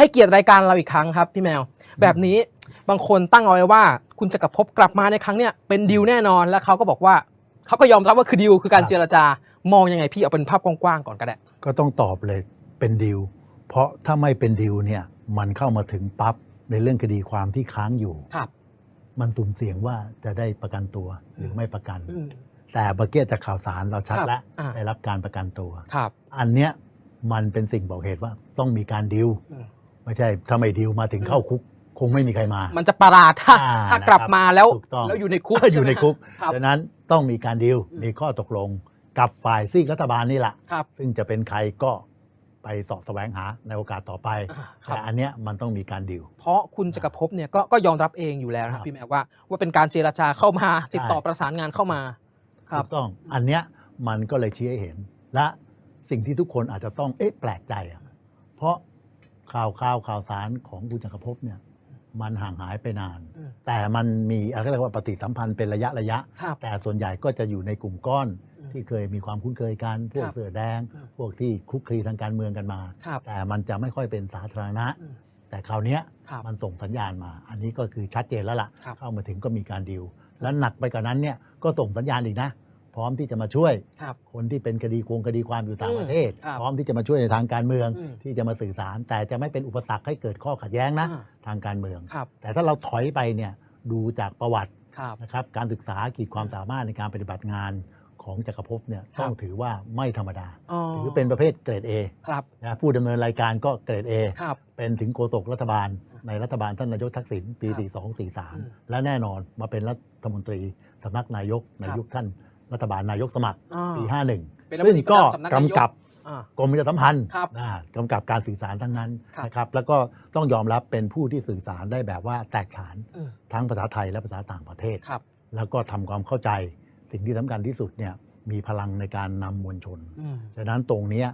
ให้เกียรติรายการเราอีกครั้งครับพี่แมว แบบนี้บางคนตั้งเอาไว้ว่า คุณจักรภพกลับมาในครั้งเนี้ยเป็นดีลแน่นอนแล้วเขาก็บอกว่าเขาก็ยอมรับว่าคือดีลคือการครับเจรจามองยังไงพี่เอาเป็นภาพกว้างๆก่อนก็ได้ ก็ต้องตอบเลยเป็นดิวเพราะถ้าไม่เป็นดิวเนี่ยมันเข้ามาถึงปั๊บในเรื่องคดีความที่ค้างอยู่ครับ มันสุ่มเสี่ยงว่าจะได้ประกันตัวหรือไม่ประกัน อืม แต่เมื่อกี้จากข่าวสารเราชัดครับแล้วอ่า ได้รับการประกันตัว ครับ อันเนี้ยมันเป็นสิ่งบอกเหตุว่าต้องมีการดิวอืม ไม่ใช่ถ้าไม่ดิวมาถึงเข้าคุก คงไม่มีใครมา มันจะประหลาดถ้าอ่าถ้ากลับมาแล้วถูกต้อง แล้วอยู่ในคุกอยู่ในคุกครับ ดังนั้นต้องมีการดิวอืม มีข้อตกลงกับฝ่ายซีกรัฐบาลนี่แหละ ครับ ซึ่งจะเป็นใครก็ไปเสาะแสวงหาในโอกาสต่อไปอ่าครับ แต่อันเนี้ยมันต้องมีการดิวเพราะคุณจักรภพเนี่ยก็ก็ยอมรับเองอยู่แล้วนะคครัรับบพี่แมวว่าว่าเป็นการเจรจาเข้ามา ติดต่อประสานงานเข้ามา ครัถูบ กต้อง อันเนี้ยมันก็เลยชี้ให้เห็น และสิ่งที่ทุกคนอาจจะต้องเอ๊ะแปลกใจอะเพราะ ข่าวข่าวข่าวสารของคุณจักรภพเนี่ยมันห่างหายไปนานอืมแต่มันมีอะไรเรียกว่าปฏิสัมพันธ์เป็นระยะระยะครับแต่ส่วนใหญ่ก็จะอยู่ในกลุ่มก้อนอืมที่เคยมีความคุ้นเคยกัน พวกครับเสือแดงอืมพวกที่คลุกคลีทางการเมืองกันมาครับแต่มันจะไม่ค่อยเป็นสาธารณะอืมแต่คราวเนี้ยครับมันส่งสัญญาณมา อันนี้ก็คือชัดเจนแล้วล่ะครับเข้ามาถึงก็มีการดิว และหนักไปกว่านั้นเนี่ยก็ส่งสัญญาณอีกนะ พร้อมที่จะมาช่วย ครับ คนที่เป็นคดีโกงคดีความอยู่ต่างประเทศ อืมครับพร้อมที่จะมาช่วยในทางการเมืองอืมที่จะมาสื่อสาร แต่จะไม่เป็นอุปสรรคให้เกิดข้อขัดแย้งนะอ่า ทางการเมือง ครับแต่ถ้าเราถอยไปเนี่ยดูจากประวัติครับ นะครับการศึกษาขีดความสามารถในการปฏิบัติงานของจักรภพเนี่ยครับ ต้องถือว่าไม่ธรรมดาอ๋อถือเป็นประเภทเกรด A ครับนะผู้ดำเนินรายการก็เกรด A ครับ เป็นถึงโฆษกรัฐบาล ในรัฐบาลท่านนายกทักษิณปี ครับอืม4243 และแน่นอนมาเป็นรัฐมนตรีสำนักนายกในครับ ยุคท่าน รัฐบาลนายกสมัครอ่า ปีเป็นรัฐมนตรี51ซึ่งก็ประจำสำนักนายกกำกับอ่ากรมประชาสัมพันธ์ครับอ่ากำกับการสื่อสารทั้งนั้นครับ นะครับ แล้วก็ต้องยอมรับเป็นผู้ที่สื่อสารได้แบบว่าแตกฉานอืมทั้งภาษาไทยและภาษาต่างประเทศ ครับแล้วก็ทำความเข้าใจ สิ่งที่สำคัญที่สุดเนี่ยมีพลังในการนำมวลชน อืม ฉะนั้นตรงเนี้ย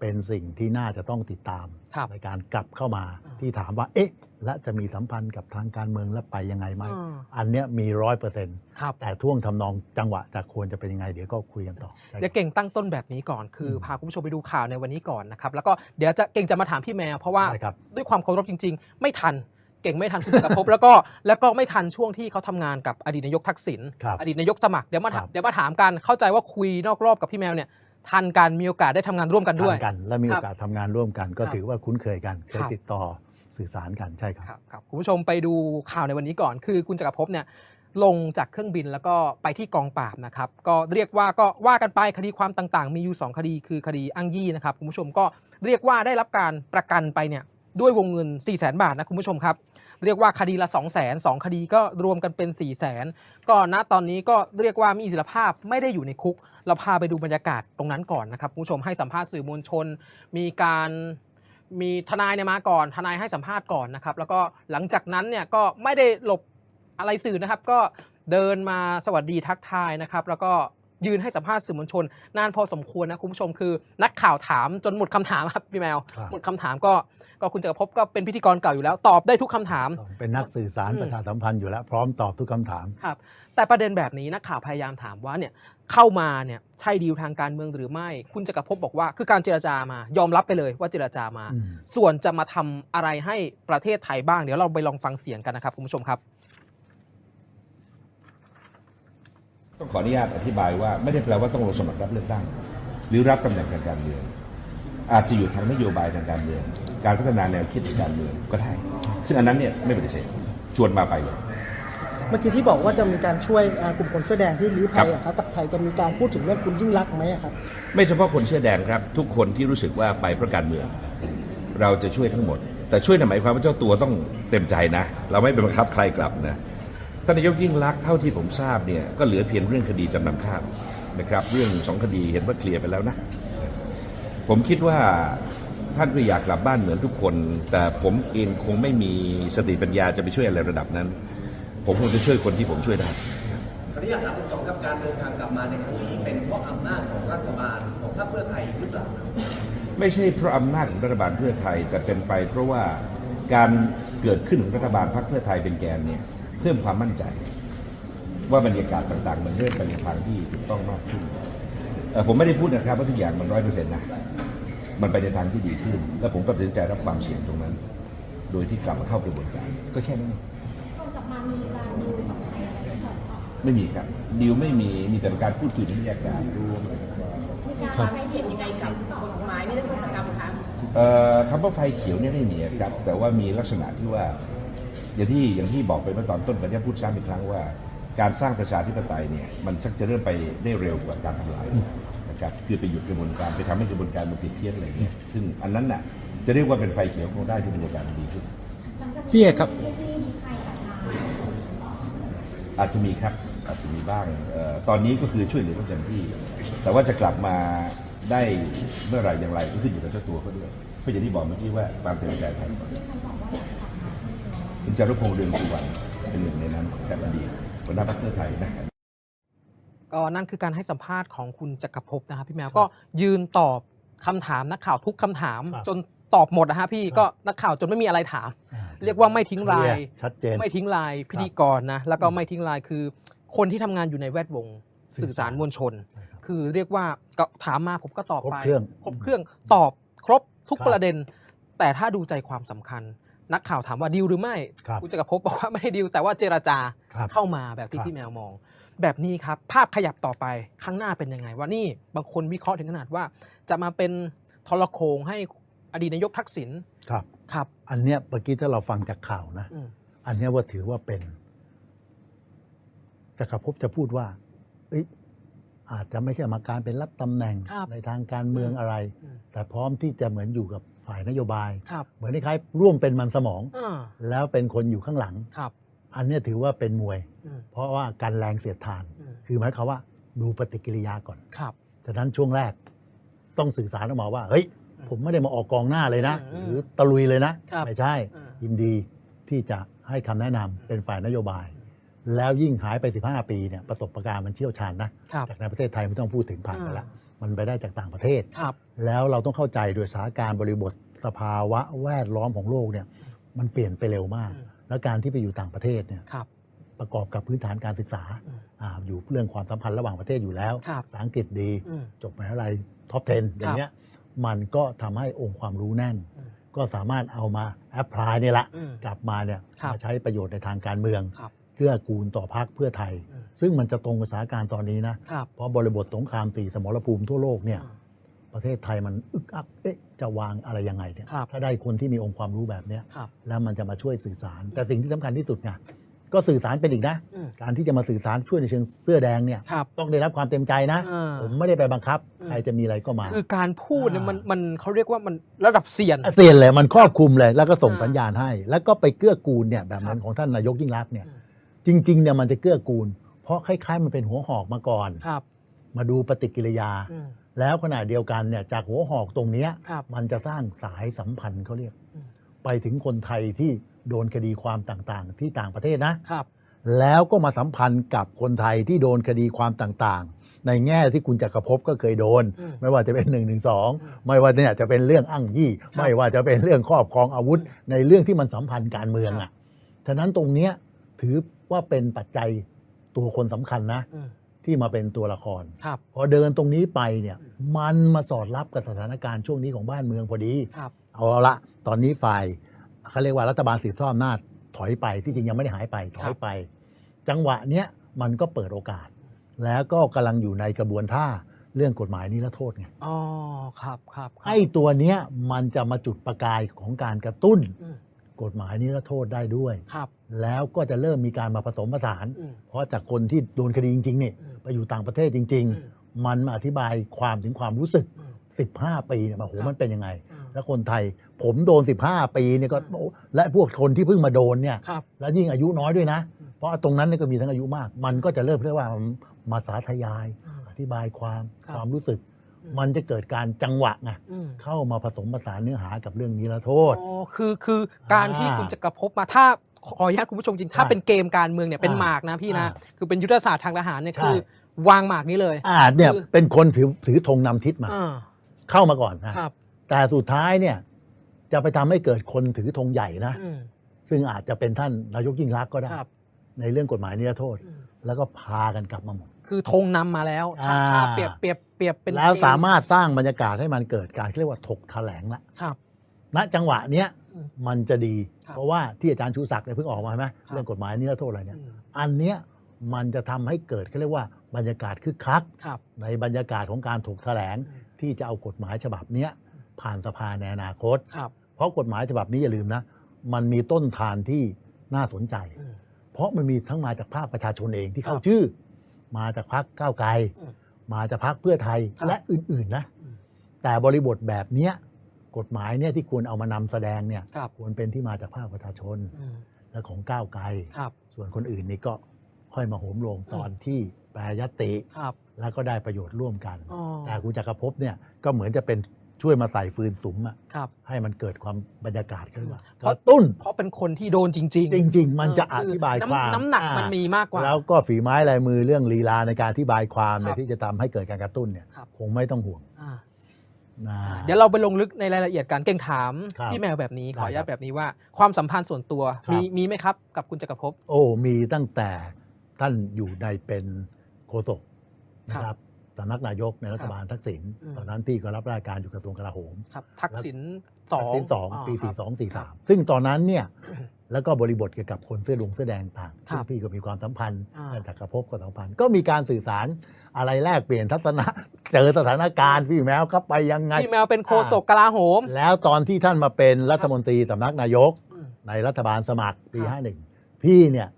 เป็นสิ่งที่น่าจะต้องติดตาม ครับในการกลับเข้ามาอ่าที่ถามว่า เอ๊ะ และจะมีสัมพันธ์กับทางการเมืองและไปยังไงไหมอ่าอันเนี้ยมีร้อยเปอร์เซ็นต์ครับ แต่ท่วงทำนองจังหวะจะควรจะเป็นยังไง เดี๋ยวก็คุยกันต่อใช่ เดี๋ยวเก่งตั้งต้นแบบนี้ก่อนคืออม พาคุณผู้ชมไปดูข่าวในวันนี้ก่อนนะครับแล้วก็เดี๋ยวจะเก่งจะมาถามพี่แมวเพราะว่า ใช่ครับ ด้วยความเคารพจริง ๆ ไม่ทันเก่งไม่ทันคุณจักรภพ แล้วก็แล้วก็ไม่ทันช่วงที่เขาทำงานกับอดีตนายกทักษิณครับอดีตนายกสมัครเดี๋ยวมาถามครับ เดี๋ยวมาถามกันเข้าใจว่าคุยนอกรอบกับพี่แมวเนี่ยทันการมีโอกาสได้ทำงานร่วมกันด้วย ทำกันและมีคโอรับกาสทำงานร่วมกัน ก็ครับถือว่าคุ้นเคยกัน เคคยรับ ติดต่อ สื่อสารกันใช่ครับครับครับคุณผู้ชมไปดูข่าวในวันนี้ก่อน คือคุณจักรภพเนี่ยลงจากเครื่องบินแล้วก็ไปที่กองปราบนะครับก็เรียกว่าก็ว่ากันไปคดีความต่างๆ มีอยู่ 2 คดีคือคดีอ้างยี่นะครับคุณผู้ชมก็เรียกว่าได้รับการประกันไปเนี่ยด้วยวงเงิน 4 0 0 0 0 0บาทนะคุณผู้ชมครับ เรียกว่าคดีละ 2 0 0 0 0 0สองคดีก็รวมกันเป็น 4 0 0 0 0 0ก็ณตอนนี้ก็เรียกว่ามีอิสรภาพไม่ได้อยู่ในคุก เราพาไปดูบรรยากาศตรงนั้นก่อนนะครับคุณผู้ชมให้สัมภาษณ์สื่อมวลชน มีการ มีทนายเนี่ยมาก่อน ทนายให้สัมภาษณ์ก่อนนะครับ แล้วก็หลังจากนั้นเนี่ยก็ไม่ได้หลบอะไรสื่อนะครับ ก็เดินมาสวัสดีทักทายนะครับ แล้วก็ ยืนให้สัมภาษณ์สื่อมวลชน นานพอสมควรนะคุณผู้ชมคือ นักข่าวถามจนหมดคำถามครับพี่แมวครับหมดคำถามก็ก็คุณจักรภพก็เป็นพิธีกรเก่าอยู่แล้ว ตอบได้ทุกคำถาม เป็นนักสื่อสารอืมประชาสัมพันธ์อยู่แล้ว พร้อมตอบทุกคำถามครับแต่ประเด็นแบบนี้นักข่าวพยายามถามว่าเนี่ยเข้ามาเนี่ยใช่ดีลทางการเมืองหรือไม่ คุณจักรภพบอกว่าคือการเจรจามายอมรับไปเลยว่าเจรจามาอืมส่วนจะมาทำอะไรให้ประเทศไทยบ้างเดี๋ยวเราไปลองฟังเสียงกันนะครับคุณผู้ชมครับ ต้องขออนุญาตอธิบายว่าไม่ได้แปลว่าต้องลงสมัครรับเลือกตั้ง หรือรับตำแหน่งทางการเมือง อาจจะอยู่ทางนโยบายทางการเมือง การพัฒนาแนวคิดทางการเมืองก็ได้ ซึ่งอันนั้นเนี่ยไม่ปฏิเสธชวนมาไปเลยเมื่อกี้ที่บอกว่าจะมีการช่วยอ่ากลุ่มคนเสื้อแดงที่ลี้ภัยครับอะครับกับไทยจะมีการพูดถึงเรื่องคุณยิ่งรักษณ์ไหมอะครับ ไม่เฉพาะคนเสื้อแดงครับ ทุกคนที่รู้สึกว่าไปเพราะการเมือง เราจะช่วยทั้งหมด แต่ช่วยนั่นหมายความว่าเจ้าตัวต้องเต็มใจนะ เราไม่ไปบังคับใครกลับนะ ท่านนายกยิ่งรักษณ์เท่าที่ผมทราบเนี่ยก็เหลือเพียงเรื่องคดีจำนำข้าวนะครับ เรื่องสองคดีเห็นว่าเคลียร์ไปแล้วนะ ผมคิดว่าท่านก็อยากกลับบ้านเหมือนทุกคน แต่ผมเองคงไม่มีสติปัญญาจะไปช่วยอะไรระดับนั้น ผมคงจะช่วยคนที่ผมช่วยได้ขออนุญาตถามคุณสองครับการเดินทางกลับมาในครั้งนี้เป็นเพราะอำนาจของรัฐบาลของพรรคเพื่อไทยหรือเปล่าไม่ใช่เพราะอำนาจของรัฐบาลเพื่อไทย แต่เป็นไปเพราะว่าการเกิดขึ้นของรัฐบาลพรรคเพื่อไทยเป็นแกนเนี่ย เพิ่มความมั่นใจ ว่าบรรยากาศต่างๆ มันเริ่มไปในทางที่ถูกต้องมากขึ้นเอ่อผมไม่ได้พูดนะครับว่าทุกอย่างมันร้อยเปอร์เซ็นต์นะมันไปในทางที่ดีขึ้น แล้วผมก็ตัดสินใจรับความเสี่ยงตรงนั้น โดยที่กลับมาเข้ากระบวนการก็แค่นั้นก่อนกลับมามีการดิวกับใครอะไรหรือเปล่าคะไม่มีครับดีลไม่มีมีแต่การพูดคุยในบรรยากาศรวมมีการให้เห็นยังไงกับกฎหมายนิรโทษกรรมคะเอ่อคำว่าไฟเขียวเนี่ยไม่มีครับ แต่ว่ามีลักษณะที่ว่า อย่างที่อย่างที่บอกไปเมื่อตอนต้นกันที่พูดซ้ำอีกครั้งว่า การสร้างประชาธิปไตยเนี่ยมันชักจะเริ่มไปได้เร็วกว่าการทำลายนะครับคือไปหยุดกระบวนการไปทำให้กระบวนการมันผิดเพี้ยนอะไรเงี้ยซึ่งอันนั้นน่ะจะเรียกว่าเป็นไฟเขียวคงได้ที่บรรยากาศมันดีขึ้นหลังจากนี้พี่เอกครับที่มีใครออกมาอาจจะมีครับอาจจะมีบ้างเอ่อตอนนี้ก็คือช่วยเหลือเขาเต็มที่ แต่ว่าจะกลับมาได้เมื่อไหรอย่างไรก็ขึ้นอยู่กับเจ้าตัวเขาด้วยเพราะอย่างที่บอกเมื่อกี้ว่าความเต็มใจไทยก่อน คุณจารุพงษ์เรืองสุวรรณเป็นหนึ่งในนั้นแค่อดีตหัวหน้าพรรคเพื่อไทยนะก็นั่นคือการให้สัมภาษณ์ของคุณจักรภพนะครับพี่แมวก็ยืนตอบคำถามนักข่าวทุกคำถามครับจนตอบหมดนะฮะพี่ก็นักข่าวจนไม่มีอะไรถามอ่าเรียกว่าไม่ทิ้งลาเคยลีร์ชัดเจนไม่ทิ้งลายพิธีกรนะแล้วก็ไม่ทิ้งลายคือ คนที่ทำงานอยู่ในแวดวงสื่อสารมวลชนใช่ครับคือเรียกว่าก็ถามมาผมก็ตอบครบไปเครื่องครบเครื่องตอบครบทุกครับประเด็น แต่ถ้าดูใจความสำคัญ นักข่าวถามว่าดีลหรือไม่ครับณจักรภพบอกว่าไม่ได้ดีลแต่ว่าเจราจาครับเข้ามาแบบที่ครับ พี่แมวมอง แบบนี้ครับ ภาพขยับต่อไปข้างหน้าเป็นยังไงว่านี่บางคนวิเคราะห์ถึงขนาดว่า จะมาเป็นทรโคงให้อดีตนายกทักษิณครับ ครับอันเนี้ยเมื่อกี้ถ้าเราฟังจากข่าวนะ อืมอันเนี้ยว่าถือว่าเป็นจักรภพจะพูดว่าเอ้ยอาจจะไม่ใช่มาการเป็นรับตำแหน่งครับในทางการเมืองอืมอะไร อืม แต่พร้อมที่จะเหมือนอยู่กับ ฝ่ายนโยบาย ครับ เหมือนคล้ายๆร่วมเป็นมันสมอง อ่าแล้วเป็นคนอยู่ข้างหลัง ครับอันเนี้ยถือว่าเป็นมวย อืมเพราะว่าการแรงเสียดทาน อืมคือหมายความว่าดูปฏิกิริยาก่อนครับ ฉะนั้นช่วงแรกต้องสื่อสารออกมาว่า เฮ้ยผมไม่ได้มาออกกองหน้าเลยนะ อืมหรือตะลุยเลยนะ ครับ ไม่ใช่ อ่า ยินดีที่จะให้คำแนะนำเป็นฝ่ายนโยบาย แล้วยิ่งหายไป 15 ปีเนี่ยประสบการณ์มันเชี่ยวชาญนะครับจากในประเทศไทยไม่ต้องพูดถึงผ่านไปแล้ว มันไปได้จากต่างประเทศ ครับ แล้วเราต้องเข้าใจโดยสถานการณ์บริบทสภาวะแวดล้อมของโลกเนี่ยมันเปลี่ยนไปเร็วมาก อืม แล้วการที่ไปอยู่ต่างประเทศเนี่ยครับ ประกอบกับพื้นฐานการศึกษาอืมอ่าอยู่เรื่องความสัมพันธ์ระหว่างประเทศอยู่แล้วครับ ภาษาอังกฤษดี อืม จบมหาวิทยาลัยท็อป 10 อย่างเงี้ยมันก็ทำให้องค์ความรู้แน่น อืม ก็สามารถเอามาแอพพลายเนี่ยละอืม กลับมาเนี่ยครับ มาใช้ประโยชน์ในทางการเมือง ครับ เพื่อกูลต่อพักเพื่อไทยอืมซึ่งมันจะตรงกับสถานการณ์ตอนนี้นะครับเพราะบริบทสงครามตีสมรภูมิทั่วโลกเนี่ยอ่าประเทศไทยมันอึกอักเอ๊ะจะวางอะไรยังไงเนี่ยครับถ้าได้คนที่มีองค์ความรู้แบบเนี้ยครับแล้วมันจะมาช่วยสื่อสาร แต่สิ่งที่สำคัญที่สุดไงก็สื่อสารเป็นอีกนะอืมการที่จะมาสื่อสารช่วยในเชิงเสื้อแดงเนี่ยครับต้องได้รับความเต็มใจนะอ่าผมไม่ได้ไปบังคับอืมใครจะมีอะไรก็มา คือการพูดเนี่ยอ่ามัมันมันเขาเรียกว่ามันระดับเซียนเซียนเลยมันครอบคลุมเลยแล้วก็ส่งอ่าสัญญาณให้ แล้วก็ไปเกื้อกูลเนี่ยแบบนั้นครับของท่านนายกยิ่งรักษณ์เนี่ยอืม จริงๆเนี่ยมันจะเกื้อกูล เพราะคล้ายๆ มันเป็นหัวหอกมาก่อน ครับ มาดูปฏิกิริยา อืม แล้วขณะเดียวกันเนี่ยจากหัวหอกตรงเนี้ยครับมันจะสร้างสายสัมพันธ์เขาเรียก อืม ไปถึงคนไทยที่โดนคดีความต่างๆ ที่ต่างประเทศนะ ครับ แล้วก็มาสัมพันธ์กับคนไทยที่โดนคดีความต่างๆ ในแง่ที่คุณจักรภพก็เคยโดน อืมไม่ว่าจะเป็น1นึไม่ว่าเนี่ยจะเป็นเรื่องอ้างยี่ ครับไม่ว่าจะเป็นเรื่องครอบครองอาวุธ ในเรื่องที่มันสัมพันธ์การเมืองครัอะบฉะนั้นตรงเนี้ยถือ ว่าเป็นปัจจัยตัวคนสำคัญนะ อืมที่มาเป็นตัวละคร ครับ พอเดินตรงนี้ไปเนี่ย มันมาสอดรับกับสถานการณ์ช่วงนี้ของบ้านเมืองพอดี ครับ เอาละตอนนี้ฝ่ายเขาเรียกว่ารัฐบาลสืบทอดอำนาจถอยไปที่จริงยังไม่ได้หายไปถอยไป จังหวะเนี้ยมันก็เปิดโอกาส แล้วก็กำลังอยู่ในกระบวนท่าเรื่องกฎหมายนิรโทษไงอ๋อ ครับครับครับไอ้ตัวเนี้ยมันจะมาจุดประกายของการกระตุ้นอืมกฎหมายนิรโทษได้ด้วย ครับ แล้วก็จะเริ่มมีการมาผสมผสานอืมเพราะจากคนที่โดนคดีจริงๆนี่อืมไปอยู่ต่างประเทศจริงอืมๆมันมาอธิบายความถึงความรู้สึกอืม15 ปีเนี่ยมาโหครับมันเป็นยังไงอืมแล้วคนไทยผมโดน 15 ปีเนี่ยก็อืมโอ้และพวกคนที่เพิ่งมาโดนเนี่ยครับแล้วยิ่งอายุน้อยด้วยนะอืมเพราะตรงนั้นเนี่ยก็มีทั้งอายุมาก มันก็จะเริ่มเรียกว่ามาสาธยายอืมอธิบายความครับความรู้สึกอืมมันจะเกิดการจังหวะไงอืมเข้ามาผสมผสานเนื้อหากับเรื่องนิรโทษอ๋อคือคือการที่อ่าคุณจักรภพมาถ้า ขออนุญาตคุณผู้ชมจริง ถ้าใช่เป็นเกมการเมืองเนี่ยเป็นอ่าหมากนะพี่นะอ่าคือเป็นยุทธศาสตร์ทางทหารเนี่ยใช่คือ วางหมากนี้เลย อ่าเนี่ยคือเป็นคนถือถือธงนำทิศมาอ่าเข้ามาก่อนนะครับแต่สุดท้ายเนี่ย จะไปทำให้เกิดคนถือธงใหญ่นะอืมซึ่งอาจจะเป็นท่านนายกยิ่งรักษณ์ก็ได้ครับในเรื่องกฎหมายนิรโทษอืมแล้วก็พากันกลับมาหมด คือธงนำมาแล้วถ้าอ่าถ้าเปรียบเปรียบเปรียบเป็นแล้วเกสามารถสร้างบรรยากาศให้มันเกิดการเรียกว่าถกแถลงละครับ ณจังหวะเนี้ยอืมมันจะดี ครับเพราะว่าที่อาจารย์ชูศักดิ์เนี่ยเพิ่งออกมาใช่ไหมเรื่องกฎหมายนิรโทษอะไรเนี่ยอืมอันเนี้ยมันจะทำให้เกิดเขาเรียกว่าบรรยากาศคึกคัก ครับ ในบรรยากาศของการถกแถลงอืม ที่จะเอากฎหมายฉบับเนี้ยผ่านสภาในอนาคต ครับเพราะกฎหมายฉบับนี้อย่าลืมนะ มันมีต้นทานที่น่าสนใจ อืม เพราะมันมีทั้งมาจากภาคประชาชนเองที่เข้าครับชื่อ มาจากพรรคก้าวไกล อืมมาจากพรรคเพื่อไทยครับและอื่นๆนะ อืม แต่บริบทแบบเนี้ย กฎหมายเนี่ยที่ควรเอามานำแสดงเนี่ยครับควรเป็นที่มาจากภาคประชาชนอืมและของก้าวไกลครับส่วนคนอื่นนี่ก็ค่อยมาโหมโรงตอนที่แปรยตติ ครับ แล้วก็ได้ประโยชน์ร่วมกัน อ๋อ แต่คุณจักรภพเนี่ยก็เหมือนจะเป็นช่วยมาใส่ฟืนสุมอะครับ ให้มันเกิดความบรรยากาศขึ้นมาเพกราะ ระตุ้นเพราะเป็นคนที่โดนจริง จริง ๆ มันจะอเคืธิบายน้ำความน้ำหนักมันอ่ามีมากกว่า แล้วก็ฝีไม้ลายมือเรื่องลีลาในการอธิบายความครัเนี่ยบที่จะทำให้เกิดการกระตุ้นเนี่ยครับ คงไม่ต้องห่วง อ่านะ เดี๋ยวเราไปลงลึกในรายละเอียดการเก่งถามครับพี่แมวแบบนี้ขออนุญาตได้ครับแบบนี้ว่า ความสัมพันธ์ส่วนตัวครับมีมีไหมครับกับคุณจักรภพโอ้มีตั้งแต่ท่านอยู่ในเป็นโฆษกนะคครัรับบ สำนักนายกในรัฐบาลทักษิณอืม ตอนนั้นพี่ก็รับราชการอยู่กระทรวงกลาโหม ครับ ทักษิณสองทักษิณสองปีครัสี่บสองสี่ครัสาบมซึ่งตอนนั้นเนี่ยแล้วก็บริบทเกี่ยวกับคนเสื้อดงเสื้อแดงต่างครับซึ่งพี่ก็มีความสัมพันธ์อ่า ท่านจักรภพก็สัมพันธ์ก็มีการสื่อสารอะไรแลกเปลี่ยนทัศนะ เจอสถานการณ์พี่แมวครับไปยังไงพี่แมวเป็นโฆษกกลาโหม แล้วตอนที่ท่านมาเป็นรัฐมนตรีสำนักนายกอืมในรัฐบาลสมัครปีครับห้าหนึ่งพี่เนี่ย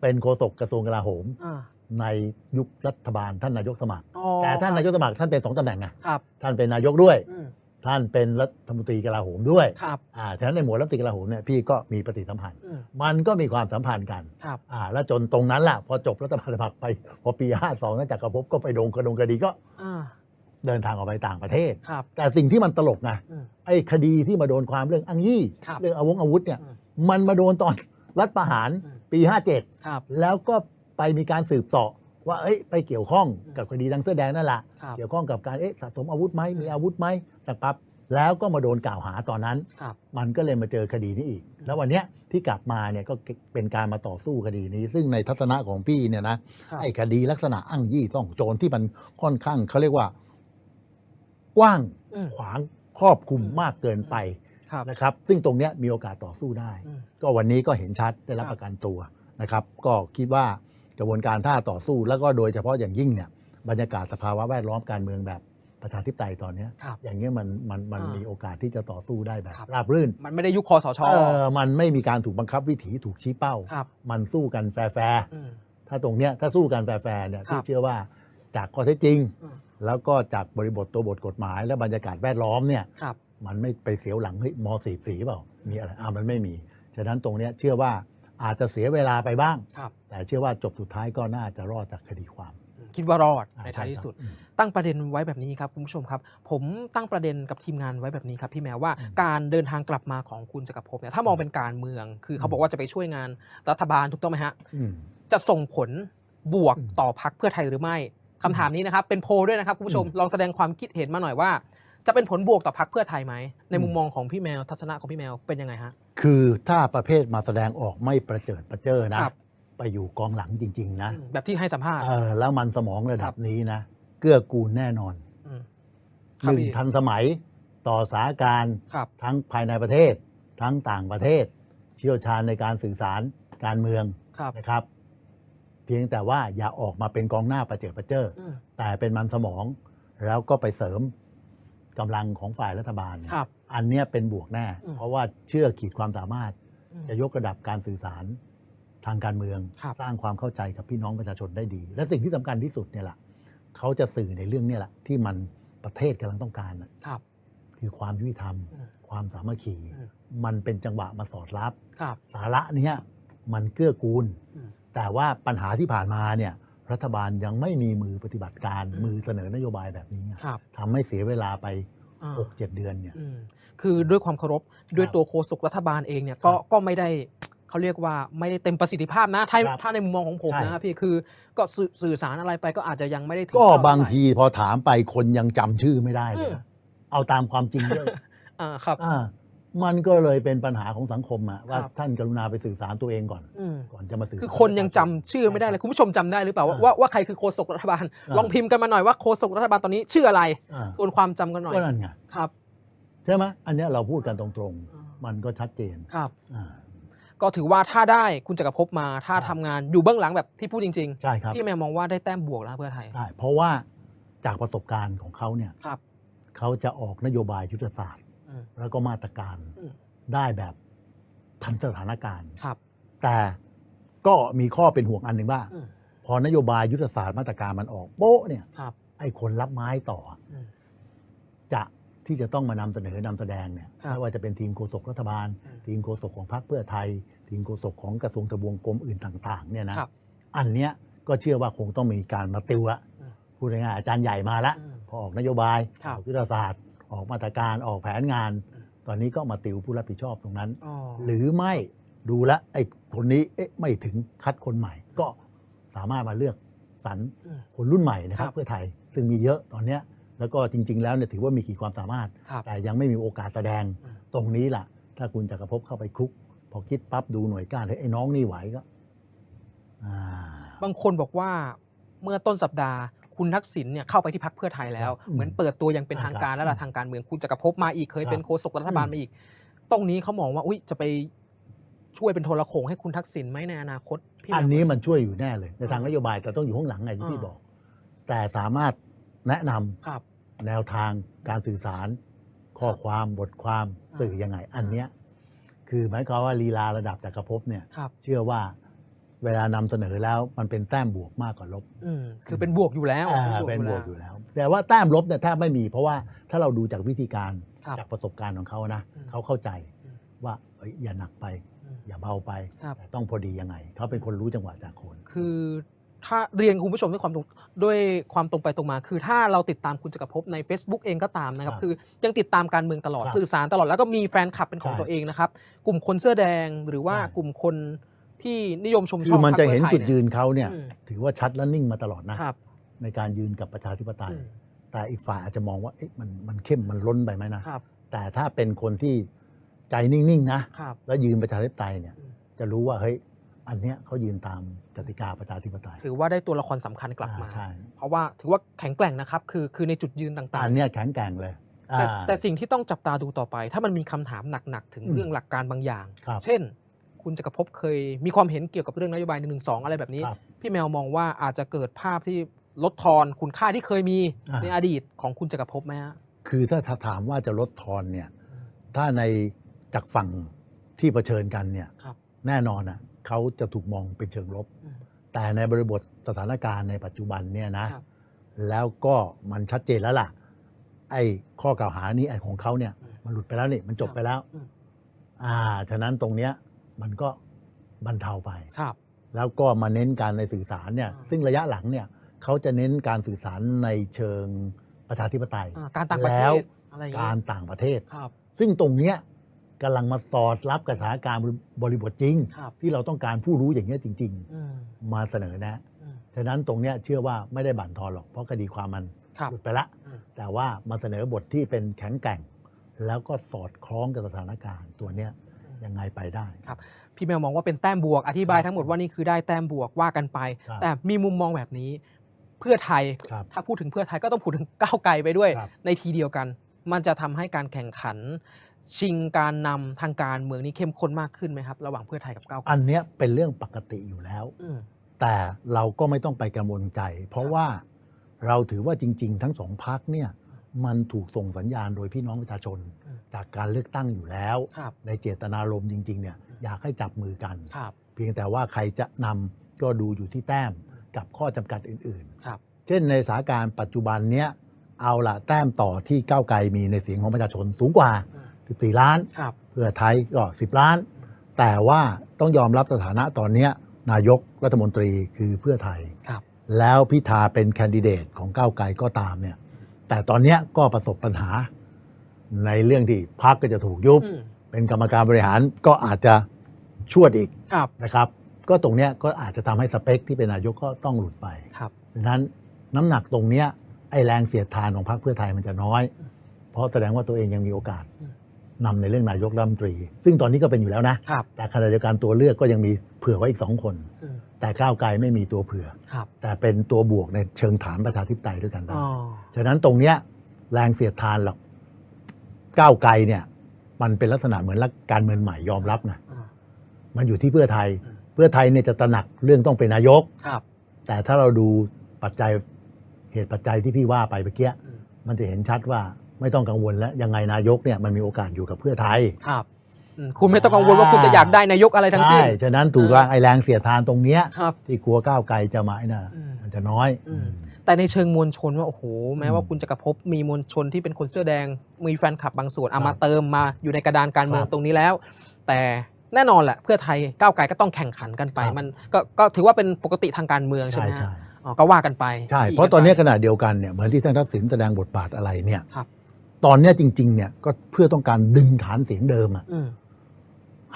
เป็นโฆษกกระทรวงกลาโหม อ่า ในยุครัฐบาลท่านนายกสมัครอ๋อแต่ท่านนายกสมัครท่านเป็นสองตำแหน่งไงครับท่านเป็นนายกด้วยอืมท่านเป็นรัฐมนตรีกลาโหมด้วยครับอ่าฉะนั้นในหมวดรัฐมนตรีกลาโหมเนี่ยพี่ก็มีปฏิสัมพันธ์อืมมันก็มีความสัมพันธ์กันครับอ่าแล้วจนตรงนั้นแหละพอจบรัฐบาลสมัครไปพอปี52นั่นจากกระพบก็ไปดงกระดงคดีก็อ่าเดินทางออกไปต่างประเทศครับแต่สิ่งที่มันตลกไงอืมไอ้คดีที่มาโดนความเรื่องอังยี่ครับเรื่องอาวงอาวุธเนี่ยอืมมันมาโดนตอนรัฐประหารอืมปีครับ57 แล้วก็ ไปมีการสืบเสาะว่าเอ้ยไปเกี่ยวข้องกับคดีดังเสื้อแดงนั่นแหละครับ เกี่ยวข้องกับการเอ๊ะสะสมอาวุธไหมมีอาวุธไหมแต่ปั๊บแล้วก็มาโดนกล่าวหาตอนนั้น ครับ มันก็เลยมาเจอคดีนี้อีก แล้ววันเนี้ยที่กลับมาเนี่ยก็เป็นการมาต่อสู้คดีนี้ ซึ่งในทัศนะของพี่เนี่ยนะครับ ไอ้คดีลักษณะอ้างยี่ซ่องโจรที่มันค่อนข้างเขาเรียกว่า กว้างอืม ขวางครอบคลุมมากเกินไปครับ นะครับ ซึ่งตรงเนี้ยมีโอกาสต่อสู้ได้ อืม ก็วันนี้ก็เห็นชัดได้รับครับ ประกันตัวนะครับ ก็คิดว่า กระบวนการท่าต่อสู้ แล้วก็โดยเฉพาะอย่างยิ่งเนี่ยบรรยากาศสภาวะแวดล้อมการเมืองแบบประชาธิปไตยตอนเนี้ยครับอย่างเงี้ยมันมันมันอ่ามีมีโอกาสที่จะต่อสู้ได้แบบครับ ราบรื่นมันไม่ได้ยุคคอสชเออมันไม่มีการถูกบังคับวิถีถูกชี้เป้า ครับมันสู้กันแฟร์อืม ๆถ้าตรงเนี้ยถ้าสู้กันแฟร์ๆเนี่ยครับพี่เชื่อว่าจากข้อเท็จจริง อืม แล้วก็จากบริบทตัวบทกฎหมาย และบรรยากาศแวดล้อมเนี่ย ครับ มันไม่ไปเสียวหลังเฮ้ยมสีสีเปล่า มีอะไรอ่ามันไม่มี ฉะนั้นตรงเนี้ยเชื่อว่า อาจจะเสียเวลาไปบ้าง ครับ แต่เชื่อว่าจบสุดท้ายก็น่าจะรอดจากคดีความ คิดว่ารอดอ่าในท้ายใช่ที่สุดครับอืมตั้งประเด็นไว้แบบนี้ครับคุณผู้ชมครับ ผมตั้งประเด็นกับทีมงานไว้แบบนี้ครับพี่แมวว่าอืมการเดินทางกลับมาของคุณจักรภพเนี่ยถ้ามองเป็นการเมือง คือเขาบอกว่าจะไปช่วยงานรัฐบาลถูกต้องไหมฮะ อืม จะส่งผลบวกอืมต่อพักเพื่อไทยหรือไม่คำถามนี้นะครับ เป็นโพลด้วยนะครับ คุณผู้ชมอืมลองแสดงความคิดเห็นมาหน่อยว่า จะเป็นผลบวกต่อพักเพื่อไทยไหม ในอืมมุมมองของพี่แมวทัศนะของพี่แมวเป็นยังไงฮะ คือถ้าประเภทมาแสดงออกไม่ประเจิดประเจ้อนะ ครับ ไปอยู่กองหลังจริง ๆ นะอืมแบบที่ให้สัมภาษณ์ เออแล้วมันสมองระดัครับบนี้นะ เกื้อกูลแน่นอนมหครับนึ่งพี่ ทันสมัยต่อสถานการณ์ครับ ทั้งภายในประเทศ ทั้งต่างประเทศ เชี่ยวชาญในการสื่อสารการเมืองครับนะครับ เพียงแต่ว่าอย่าออกมาเป็นกองหน้าประเจิดประเจ้อออืมแต่เป็นมันสมองแล้วก็ไปเสริม กำลังของฝ่ายรัฐบาลเนี่ยครับอันเนี้ยเป็นบวกแน่ อืมเพราะว่าเชื่อขีดความสามารถอืมจะยกระดับการสื่อสารทางการเมือง ครับ สร้างความเข้าใจกับพี่น้องประชาชนได้ดี และสิ่งที่สำคัญที่สุดเนี่ยแหละเขาจะสื่อในเรื่องเนี้แหละที่มันประเทศกำลังต้องการน่ะครับ คือความยุติธรรม อืมความสามัคคีอืม มันเป็นจังหวะมาสอดรับ ครับ สาระเนี้ยมันเกื้อกูล อืมแต่ว่าปัญหาที่ผ่านมาเนี่ย รัฐบาลยังไม่มีมือปฏิบัติการอืมมือเสนอนโยบายแบบนี้อะครับทำให้เสียเวลาไปอ่า6 7เดือนเนี่ยอืมคือด้วยความเคารพด้วยตัวโฆษกรัฐบาลเองเนี่ยก็ครับก็ไม่ได้เขาเรียกว่าไม่ได้เต็มประสิทธิภาพนะถ้าครับถ้าในมุมมองของผมใช่นะครับพี่คือก็สื่อสื่อสารอะไรไปก็อาจจะยังไม่ได้ถึงก็เป้บางเท่ไหร่ทีพอถามไปคนยังจำชื่อไม่ได้เลยอืมนะเอาตามความจริงด้วยอ่าครับอ่า มันก็เลยเป็นปัญหาของสังคมอะว่าครับท่านกรุณาไปสื่อสารตัวเองก่อนอืมก่อนจะมาสื่อคือสารคนยังจำชื่อไม่ได้เลยคุณผู้ชมจำได้หรือเปล่าว่าอ่าว่าว่าใครคือโฆษกรัฐบาลอ่าลองพิมพ์กันมาหน่อยว่าโฆษกรัฐบาลตอนนี้ชื่ออะไรอ่าทวนความจำกันหน่อยก็นั่นไงครับใช่ไหมอันเนี้ยเราพูดกันตรงอ่ามันก็ชัดเจนครับอ่าก็ถือว่าถ้าได้คุณจักรภพมาถ้าครับทำงานอยู่เบื้องหลังแบบที่พูดจริงใช่ครับๆพี่แมวมองว่าได้แต้มบวกแล้วเพื่อไทยใช่เพราะว่าจากประสบการณ์ของเขาเนี่ยครับเขาจะออกนโยบายยุทธศาสตร์อืม แล้วก็มาตรการอืมได้แบบทันสถานการณ์ครับ แต่ก็มีข้อเป็นห่วงอันหนึ่งว่าอืมพอนโยบายยุทธศาสตร์มาตรการมันออกโป๊ะเนี่ยครับไอ้คนรับไม้ต่ออมจะที่จะต้องมานำเสนอนำแสดงเนี่ยครับไม่ว่าจะเป็นทีมโฆษกรัฐบาลอืมทีมโฆษกของพรรคเพื่อไทย ทีมโฆษกของกระทรวงทบวงกรมอื่นต่าง ๆ เนี่ยนะครับอันเนี้ยก็เชื่อว่าคงต้องมีการมาติวอะอืมพูดง่ายๆอาจารย์ใหญ่มาแล้วอืมพอออกนโยบายครับออกยุทธศาสตร์ ออกมาตรการออกแผนงานอืมตอนนี้ก็มาติวผู้รับผิดชอบตรงนั้นอ๋อหรือไม่ดูแลวไอ้คนนี้เอ๊ะไม่ถึงคัดคนใหม่ ก็สามารถมาเลือกสรรอืมคนรุ่นใหม่นะครัครับบเพื่อไทยซึ่งมีเยอะตอนเนี้ยแล้วก็จริง ๆ แล้วเนี่ยถือว่ามีขีดความสามารถครับแต่ยังไม่มีโอกาสแสดงอืมตรงนี้ล่ะ ถ้าคุณจักรภพเข้าไปคลุก พอคิดปั๊บดูหน่วยก้านเฮ้ยไอ้น้องนี่ไหวก็อ่าบางคนบอกว่าเมื่อต้นสัปดาห์ คุณทักษิณเนี่ยเข้าไปที่พักเพื่อไทยแล้วครับเหมือนเปิดตัวอย่างเป็นอ่าทางการครับและละทางการเมืองคุณจักรภพมาอีกเคยครับเป็นโฆษกรัฐบาลอืมมาอีก ตรงนี้เขามองว่าอุ้ยจะไปช่วยเป็นโทรโขงให้คุณทักษิณไหมในอนาคตพี่อันแมวนี้มันช่วยอยู่แน่เลย ในทางอ่านโยบายแต่ต้องอยู่ข้างหลังไงที่พี่อ่าบอก แต่สามารถแนะนำครับแนวทางการสื่อสาร ข้อความบทความอ่าสื่อยังไง อันเนี้ยคือหมายความว่าลีลาระดับจักรภพเนี่ยครับเชื่อว่า เวลานำเสนอแล้วมันเป็นแต้มบวกมากกว่าลบอืมคือเป็นบวกอยู่แล้วอ่าเป็นบวกอยู่แล้ว แต่ว่าแต้มลบเนี่ยแทบไม่มี เพราะว่าถ้าเราดูจากวิธีการครับจากประสบการณ์ของเขานะอืมเขาเข้าใจอืมว่าเอ้ยอย่าหนักไปอืมอย่าเบาไปครับแต่ต้องพอดียังไง เขาเป็นคนรู้จังหวะจากคน คือถ้าเรียนคุณผู้ชมด้วยความตรงด้วยความตรงไปตรงมา คือถ้าเราติดตามคุณจักรภพใน Facebook เองก็ตามนะครับครับคือยังติดตามการเมืองตลอดครับสื่อสารตลอดแล้วก็มีแฟนคลับเป็นของใช่ตัวเองนะครับ กลุ่มคนเสื้อแดงหรือว่าใช่กลุ่มคน ที่นิยมชมชคืออบมันพรรคจะเห็นพื่อไทจุดยืนเขาเนี่ยอืมถือว่าชัดและนิ่งมาตลอดนะครับในการยืนกับประชาธิปไตยอืมแต่อีกฝ่ายอาจจะมองว่าเอ๊ะมันมันเข้มมันล้นไปไหมนะครับแต่ถ้าเป็นคนที่ใจนิ่งๆนะครับแล้วยืนประชาธิปไตยเนี่ยอืมจะรู้ว่าเฮ้ยอันเนี้ยเขายืนตามกติกาประชาธิปไตย ถือว่าได้ตัวละครสำคัญกลับมาอ่าใช่เพราะว่าถือว่าแข็งแกร่งนะครับ คือคือในจุดยืนต่างอันเนี้ยแข็งแกร่งเลยๆแต่อ่าแต่สิ่งที่ต้องจับตาดูต่อไป ถ้ามันมีคำถามหนักๆ ถึงอืมเรื่องหลักการบางอย่างครับเช่น คุณจักรภพเคยมีความเห็นเกี่ยวกับเรื่องนโยบาย1นึอะไรแบบนี้ ครับพี่แมวมองว่าอาจจะเกิดภาพที่ลดทอนคุณค่าที่เคยมีอ่า ในอดีตของคุณจักรภพไหมฮะ คือถ้าถามว่าจะลดทอนเนี่ย ถ้าในจากฝั่งที่เผชิญกันเนี่ย ครับ แน่นอนอะเขาจะถูกมองเป็นเชิงลบ อืม แต่ในบริบทสถานการณ์ในปัจจุบันเนี่ยนะ ครับ แล้วก็มันชัดเจนแล้วล่ะ ไอ้ข้อกล่าวหานี้ไอ้ของเขาเนี่ย อืมมันหลุดไปแล้วนี่มันจบไปแล้ว อืม อ่า ฉะนั้นตรงเนี้ย มันก็บรรเทาไป ครับ แล้วก็มาเน้นการในสื่อสารเนี่ยอ่าซึ่งระยะหลังเนี่ยเขาจะเน้นการสื่อสารในเชิงประชาธิปไตย อ่าการต่างประเทแล้วศอะไรอย่างเงี้กายรต่างประเทศ ครับซึ่งตรงเนี้ยกำลังมาสอดรับกับสถานการณ์บริบทจริง ครับที่เราต้องการผู้รู้อย่างเงี้ยจริง อืมๆ มาเสนอแนะ อืม ฉะนั้นตรงเนี้ยเชื่อว่าไม่ได้บั่นทอนหรอกเพราะคดีความมันครับหลุดไปละ อืม แต่ว่ามาเสนอบทที่เป็นแข็งแกร่ง แล้วก็สอดคล้องกับสถานการณ์ตัวเนี้ย ยังไงไปได้พี่แมวมองว่าเป็นแต้มบวกอธิบายทั้งหมดว่านี่คือได้แต้มบวกว่ากันไป ครับแต่มีมุมมองแบบนี้ เพื่อไทยครับถ้าพูดถึงเพื่อไทยก็ต้องพูดถึงก้าวไกลไปด้วย ครับ ในทีเดียวกัน มันจะทำให้การแข่งขัน ชิงการนำทางการเมืองนี้เข้มข้นมากขึ้นไหมครับ ระหว่างเพื่อไทยกับก้าวไกลอันเนี้ยเป็นเรื่องปกติอยู่แล้ว อืม แต่เราก็ไม่ต้องไปกังวลใจ เพราะว่าเราถือว่าจริง ๆ ทั้งสองพักเนี่ย มันถูกส่งสัญญาณโดยพี่น้องประชาชนอืมจากการเลือกตั้งอยู่แล้วครับในเจตนารมณ์จริงๆเนี่ยอยากให้จับมือกันครับเพียงแต่ว่าใครจะนำก็ดูอยู่ที่แต้มกับข้อจำกัดอื่นครับๆเช่นในสถานการณ์ปัจจุบันเนี้ยเอาละแต้มต่อที่ก้าวไกลมีในเสียงของประชาชนสูงกว่าอืม14 ล้านครับเพื่อไทยก็ 10 ล้าน แต่ว่าต้องยอมรับสถานะตอนเนี้ยนายกรัฐมนตรีคือเพื่อไทยครับแล้วพิธาเป็นแคนดิเดตของก้าวไกลก็ตามเนี่ย แต่ตอนเนี้ยก็ประสบปัญหาในเรื่องที่พักก็จะถูกยุบ อืมเป็นกรรมการบริหารก็อาจจะชวดอีกครับนะครับ ก็ตรงเนี้ยก็อาจจะทำให้สเปคที่เป็นนายกก็ต้องหลุดไป ครับ ดังนั้นน้ำหนักตรงเนี้ยไอ้แรงเสียดทานของพรรคเพื่อไทยมันจะน้อย เพราะแสดงว่าตัวเองยังมีโอกาสอืม นำในเรื่องนายกรัฐมนตรี ซึ่งตอนนี้ก็เป็นอยู่แล้วนะ ครับแต่ขณะเดียวกันตัวเลือกก็ยังมีเผื่อไว้อีกสองคน อืม แต่ก้าวไกลไม่มีตัวเผื่อ ครับแต่เป็นตัวบวกในเชิงฐานประชาธิปไตยด้วยกันได้ อ๋อฉะนั้นตรงเนี้ยแรงเสียดทานหรอกก้าวไกลเนี่ย มันเป็นลักษณะเหมือนรักการเมืองใหม่ยอมรับนะอ่า มันอยู่ที่เพื่อไทย อืม เพื่อไทยเนี่ยจะตระหนักเรื่องต้องเป็นนายก ครับแต่ถ้าเราดูปัจจัยเหตุปัจจัยที่พี่ว่าไปเมื่อกี้อืมมันจะเห็นชัดว่าไม่ต้องกังวลแล้วยังไงนายกเนี่ยมันมีโอกาสอยู่กับเพื่อไทย ครับอืม คุณไม่ต้องกังวลว่าคุณจะอยากได้นายกอะไรทั้งสิ้นใช่ฉะนั้นถูกว่าไอแรงเสียดทานตรงเนี้ยครับที่กลัวก้าวไกลจะมาไอ้น่ะอืมมันจะน้อยอืมแต่ในเชิงมวลชนว่าโอ้โหแม้ว่าคุณจักรภพมีมวลชนที่เป็นคนเสื้อแดงมีแฟนคลับบางส่วนเอามาเติมมาอยู่ในกระดานการเมืองครับตรงนี้แล้ว แต่แน่นอนแหละเพื่อไทยก้าวไกลก็ต้องแข่งขันกันไปครับมันก็ก็ถือว่าเป็นปกติทางการเมืองใช่ใช่ไหมใช่ฮะอ๋อก็ว่ากันไปใช่ขี่เพราะตอนนี้กัขณะเดียวกันเนี่ยเหมือนที่ท่านทักษิณแสดงบทบาทอะไรเนี่ยครับตอนเนี้ยจริง ๆ เนี่ยก็เพื่อต้องการดึงฐานเสียงเดิมอะอืม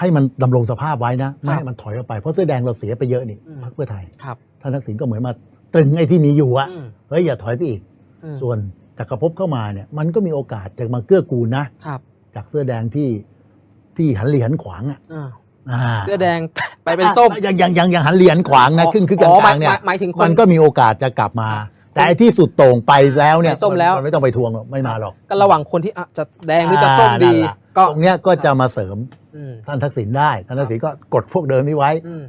ให้มันดำรงสภาพไว้นะไม่ครับให้มันถอยออกไปเพราะเสื้อแดงเราเสียไปเยอะนี่อืม พรรคเพื่อไทยครับ ท่านทักษิณก็เหมือนมาตรึงไอ้ที่มีอยู่อะอืม เฮ้ยอย่าถอยไปอีก อืมส่วนจักรภพเข้ามาเนี่ยมันก็มีโอกาสจะมาเกื้อกูลนะ ครับจากเสื้อแดงที่ที่หันเหรียญขวางอะอ่าอ่าเสื้อแดง ไปเป็นส้มอะยังยังยังยังหันเหรียญขวางนะอ๋อครึ่งครึ่งกอ๋อหมาลายงๆเนี่ย หมายหมายถึงคนมันก็มีโอกาสจะกลับมา แต่ไอ้ที่สุดโต่งไปแล้วเนี่ยไปส้มแล้ว นไม่ต้องไปทวงหรอกไม่มาหรอกก็ระหว่างคนที่อะจะแดงหรือจะส้มอ่าดีนั่นแหละก็ ตรงเนี้ยก็จะมาเสริมอืม ท่านทักษิณได้ท่านทักษิณก็กดพวกเดิมนี้ไว้อืม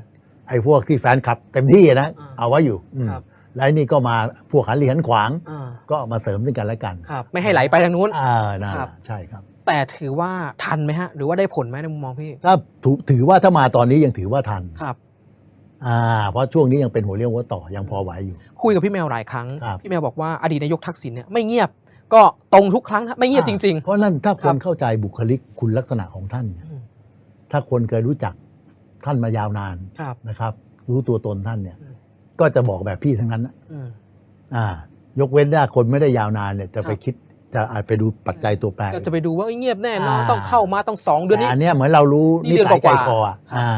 ไอ้พวกที่แฟนคลับเต็มที่นะอ่าเอาไว้อยู่อืมครับแล้วไอ้นี่ก็มาพวกหันเหรียญขวางอ่าก็มาเสริมซึ่งกันและกันครับไม่ให้ไหลไปทางนู้นอ่านั่นแหครัละบใช่ครับ แต่ถือว่าทันไหมฮะ หรือว่าได้ผลไหมในมุมมองพี่ถ้าถือถือว่าถ้ามาตอนนี้ยังถือว่าทันครับอ่าเพราะช่วงนี้ยังเป็นหัวเรี่ยวหัวต่อยังพอไหวอยู่ คุยกับพี่แมวหลายครั้งครับพี่แมวบอกว่าอดีตนายกทักษิณเนี่ยไม่เงียบก็ตรงทุกครั้งนะไม่เงียบจริงเพราะนั่นถ้าคครับนเข้าใจบุคลิกคุณลักษณะของท่านเนี่ยอืม ถ้าคนเคยรู้จักท่านมายาวนานๆครับนะครับ รู้ตัวตนท่านเนี่ยอืมก็จะบอกแบบพี่ทั้งนั้นนะอืมอ่า ยกเว้นถ้าคนไม่ได้ยาวนานเนี่ย จะไปครับคิดจะอาจไปดูปัจจัยตัวแปรก็จะไปดูว่าเอ้ยเงียบแน่นอนอ่าต้องเข้ามาต้องสองเดือนแต่นี้อันเนี้ยเหมือนเรารู้นี่นิเดือนสัยกใจว่าๆคออะอ่า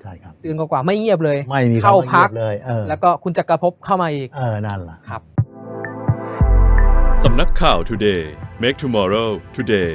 ใช่ครับเดือนกว่าๆไม่เงียบเลยไม่มีเข้าคำว่พักงียบเลยเออแล้วก็คุณจักรภพเข้ามาอีกเออนั่นแหละครับสำนักข่าว Today Make Tomorrow Today